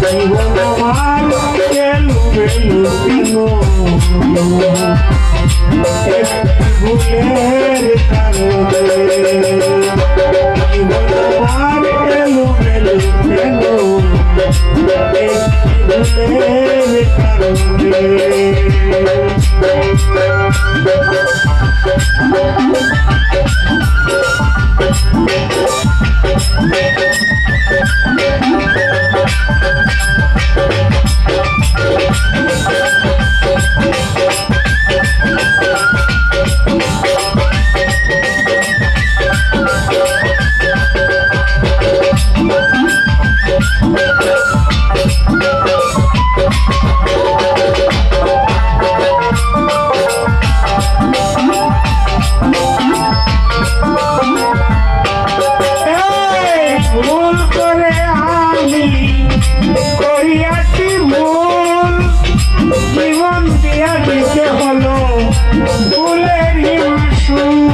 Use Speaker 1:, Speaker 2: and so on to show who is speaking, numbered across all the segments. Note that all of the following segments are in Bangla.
Speaker 1: জীবন আমার এলু মেলু একটি ভুলের কারণে জীবন আমার এলু মেলু কেন একটি ভুলের কারণে এই true.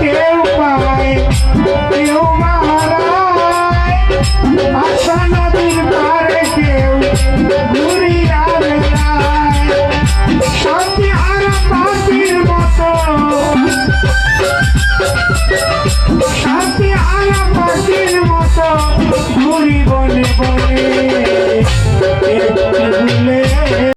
Speaker 1: কেউ পায়, কেউ মারায়। আশা নদীর পারে কেউ ঘুরিয়া বেড়ায়। শান্তি হারা পাখির মতো। শান্তি হারা বন